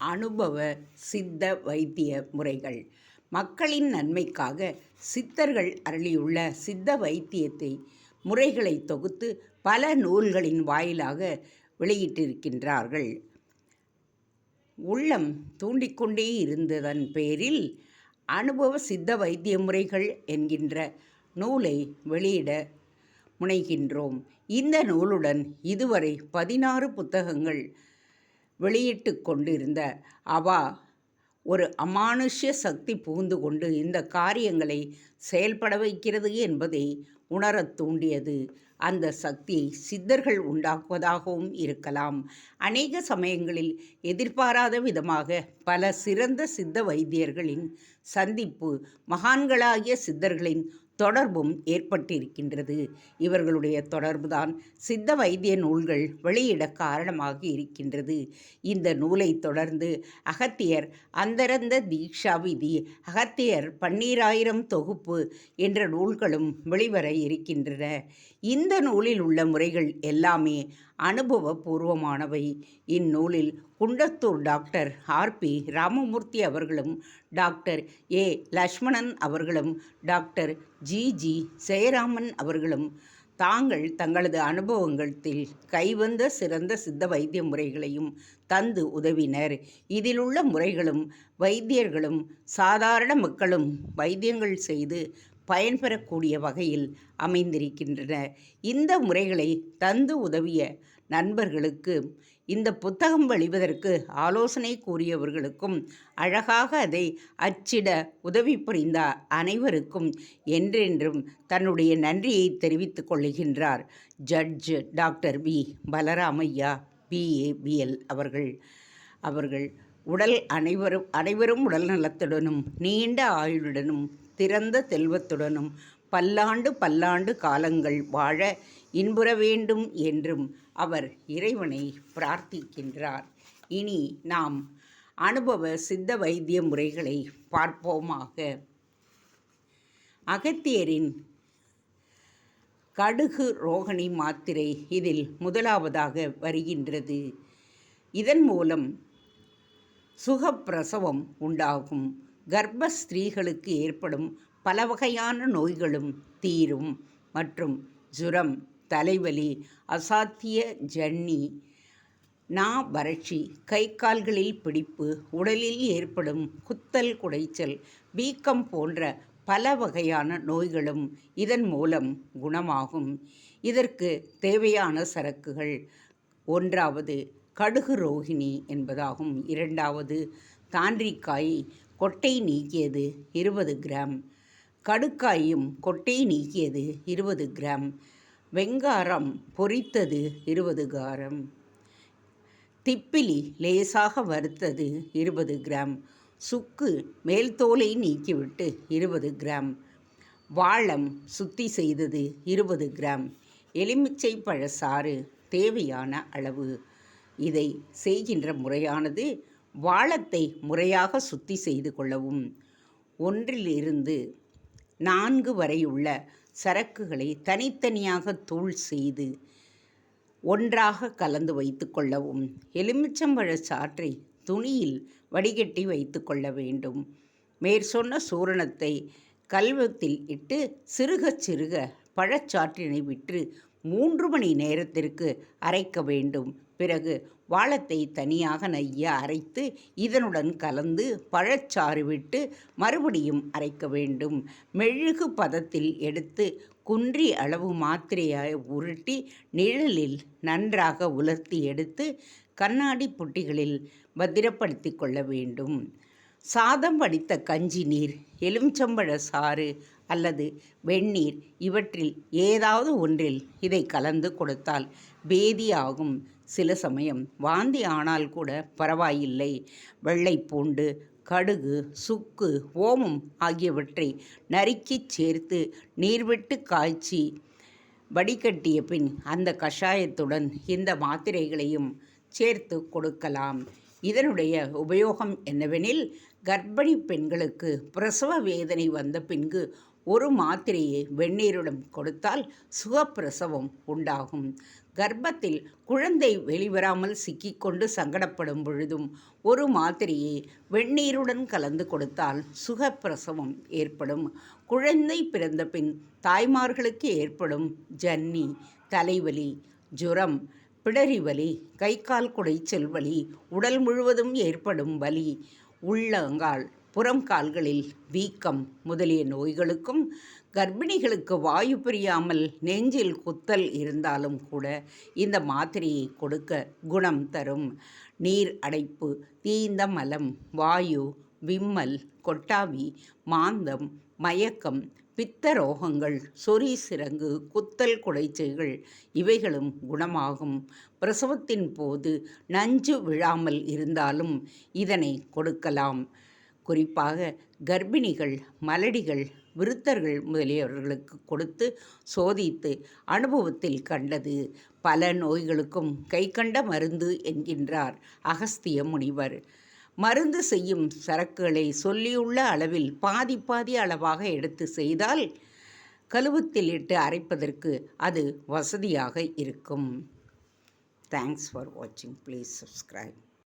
அனுபவ சித்த வைத்திய முறைகள். மக்களின் நன்மைக்காக சித்தர்கள் அருளியுள்ள சித்த வைத்தியத்தை முறைகளை தொகுத்து பல நூல்களின் வாயிலாக வெளியிட்டிருக்கின்றார்கள். உள்ளம் தூண்டிக்கொண்டே இருந்ததன் பேரில் அனுபவ சித்த வைத்திய முறைகள் என்கின்ற நூலை வெளியிட முனைகின்றோம். இந்த நூலுடன் இதுவரை பதினாறு புத்தகங்கள் வெளியிட்டு கொண்டிருந்த அவா ஒரு அமானுஷ்ய சக்தி புகுந்து கொண்டு இந்த காரியங்களை செயல்பட வைக்கிறது என்பதை உணரத் தூண்டியது. அந்த சக்தி சித்தர்கள் உண்டாக்குவதாகவும் இருக்கலாம். அநேக சமயங்களில் எதிர்பாராத விதமாக பல சிறந்த சித்த வைத்தியர்களின் சந்திப்பு மகான்களாகிய சித்தர்களின் தொடர்பும் ஏற்பட்டிருக்கின்றது. இவர்களுடைய தொடர்புதான் சித்த வைத்திய நூல்கள் வெளியிட காரணமாக இருக்கின்றது. இந்த நூலை தொடர்ந்து அகத்தியர் அந்தரந்த தீக்ஷா விதி அகத்தியர் பன்னீராயிரம் தொகுப்பு என்ற நூல்களும் வெளிவர இருக்கின்றன. இந்த நூலில் உள்ள முறைகள் எல்லாமே அனுபவபூர்வமானவை. இந்நூலில் குண்டத்தூர் டாக்டர் ஆர்பி ராமமூர்த்தி அவர்களும் டாக்டர் ஏ. லக்ஷ்மணன் அவர்களும் டாக்டர் ஜி. ஜி. ஜெயராமன் அவர்களும் தாங்கள் தங்களது அனுபவங்களில் கைவந்த சிறந்த சித்த வைத்திய முறைகளையும் தந்து உதவினர். இதிலுள்ள முறைகளும் வைத்தியர்களும் சாதாரண மக்களும் வைத்தியங்கள் செய்து பயன்பெறக்கூடிய வகையில் அமைந்திருக்கின்றன. இந்த முறைகளை தந்து உதவிய நண்பர்களுக்கு இந்த புத்தகம் வெளிவதற்கு ஆலோசனை கூறியவர்களுக்கும் அழகாக அதை அச்சிட உதவி புரிந்த அனைவருக்கும் என்றென்றும் தன்னுடைய நன்றியை தெரிவித்துக் கொள்கின்றார் judge doctor P. Balaramaiah BABL அவர்கள். அவர்கள் உடல் அனைவரும் அனைவரும் உடல் நலத்துடனும் நீண்ட ஆயுளுடனும் திறந்த செல்வத்துடனும் பல்லாண்டு பல்லாண்டு காலங்கள் வாழ இன்புற வேண்டும் என்றும் அவர் இறைவனை பிரார்த்திக்கின்றார். இனி நாம் அனுபவ சித்த வைத்திய முறைகளை பார்ப்போமாக. அகத்தியரின் கடுகு ரோகிணி மாத்திரை இதில் முதலாவதாக வருகின்றது. இதன் மூலம் சுகப்பிரசவம் உண்டாகும். கர்ப்ப ஸ்திரீகளுக்கு ஏற்படும் பல வகையான நோய்களும் தீரும் மற்றும் ஜுரம் தலைவலி அசாத்திய ஜன்னி நா வறட்சி கை கால்களில் பிடிப்பு உடலில் ஏற்படும் குத்தல் குடைச்சல் வீக்கம் போன்ற பல வகையான நோய்களும் இதன் மூலம் குணமாகும். இதற்கு தேவையான சரக்குகள் ஒன்றாவது கடுகு ரோகிணி என்பதாகும். இரண்டாவது தாண்டிக்காய் கொட்டை நீக்கியது இருபது கிராம். கடுக்காயும் கொட்டை நீக்கியது இருபது கிராம். வெங்காரம் பொரித்தது இருபது காரம். திப்பிலி லேசாக வறுத்தது இருபது கிராம். சுக்கு மேல் தோலை நீக்கிவிட்டு இருபது கிராம். வாழம் சுத்தி செய்தது இருபது கிராம். எலுமிச்சை பழசாறு தேவையான அளவு. இதை செய்கின்ற முறையானது வாழத்தை முறையாக சுத்தி செய்து கொள்ளவும். ஒன்றிலிருந்து நான்கு வரையுள்ள சரக்குகளை தனித்தனியாக தூள் செய்து ஒன்றாக கலந்து வைத்து கொள்ளவும். எலுமிச்சம்பழ சாற்றை துணியில் வடிகட்டி வைத்து கொள்ள வேண்டும். மேற்சொன்ன சூரணத்தை கல்வத்தில் இட்டு சிறுக சிறுக பழச்சாற்றினை விற்று மூன்று மணி நேரத்திற்கு அரைக்க வேண்டும். பிறகு வாழத்தை தனியாக நைய அரைத்து இதனுடன் கலந்து பழச்சாறு விட்டு மறுபடியும் அரைக்க வேண்டும். மெழுகு பதத்தில் எடுத்து குன்றி அளவு மாத்திரையை உருட்டி நிழலில் நன்றாக உலர்த்தி எடுத்து கண்ணாடி புட்டிகளில் பத்திரப்படுத்தி கொள்ள வேண்டும். சாதம் வடித்த கஞ்சி நீர் எலுமிச்சம்பழ சாறு அல்லது வெந்நீர் இவற்றில் ஏதாவது ஒன்றில் இதை கலந்து கொடுத்தால் பேதியாகும். சில சமயம் வாந்தி ஆனால் கூட பரவாயில்லை. வெள்ளை பூண்டு கடுகு சுக்கு ஓமம் ஆகியவற்றை நறுக்கிச் சேர்த்து நீர்விட்டு காய்ச்சி வடிகட்டிய பின் அந்த கஷாயத்துடன் இந்த மாத்திரைகளையும் சேர்த்து கொடுக்கலாம். இதனுடைய உபயோகம் என்னவெனில் கர்ப்பிணி பெண்களுக்கு பிரசவ வேதனை வந்த பின்பு ஒரு மாத்திரையை வெந்நீரிடம் கொடுத்தால் சுகப்பிரசவம் உண்டாகும். கர்ப்பத்தில் குழந்தை வெளிவராமல் சிக்கிக்கொண்டு சங்கடப்படும் பொழுதும் ஒரு மாத்திரையை வெந்நீருடன் கலந்து கொடுத்தால் சுகப்பிரசவம் ஏற்படும். குழந்தை பிறந்த பின் தாய்மார்களுக்கு ஏற்படும் ஜன்னி தலைவலி ஜுரம் பிடரி வலி கை கால் குடைச்சல் வலி உடல் முழுவதும் ஏற்படும் வலி உள்ளங்கால் புறம் கால்களில் வீக்கம் முதலிய நோய்களுக்கும் கர்ப்பிணிகளுக்கு வாயு பிரியாமல் நெஞ்சில் குத்தல் இருந்தாலும் கூட இந்த மாத்திரையை கொடுக்க குணம் தரும். நீர் அடைப்பு தீந்த மலம் வாயு விம்மல் கொட்டாவி மாந்தம் மயக்கம் பித்த ரோகங்கள் சொறி சிறங்கு குத்தல் குடைச்சைகள் இவைகளும் குணமாகும். பிரசவத்தின் போது நஞ்சு விழாமல் இருந்தாலும் இதனை கொடுக்கலாம். குறிப்பாக கர்ப்பிணிகள் மலடிகள் விருத்தர்கள் முதலியவர்களுக்கு கொடுத்து சோதித்து அனுபவத்தில் கண்டது. பல நோய்களுக்கும் கை கண்ட மருந்து என்கின்றார் அகஸ்திய முனிவர். மருந்து செய்யும் சரக்குகளை சொல்லியுள்ள அளவில் பாதி பாதி அளவாக எடுத்து செய்தால் கழுவத்தில் இட்டு அரைப்பதற்கு அது வசதியாக இருக்கும். தேங்க்ஸ் ஃபார் வாட்சிங் ப்ளீஸ் சப்ஸ்கிரைப்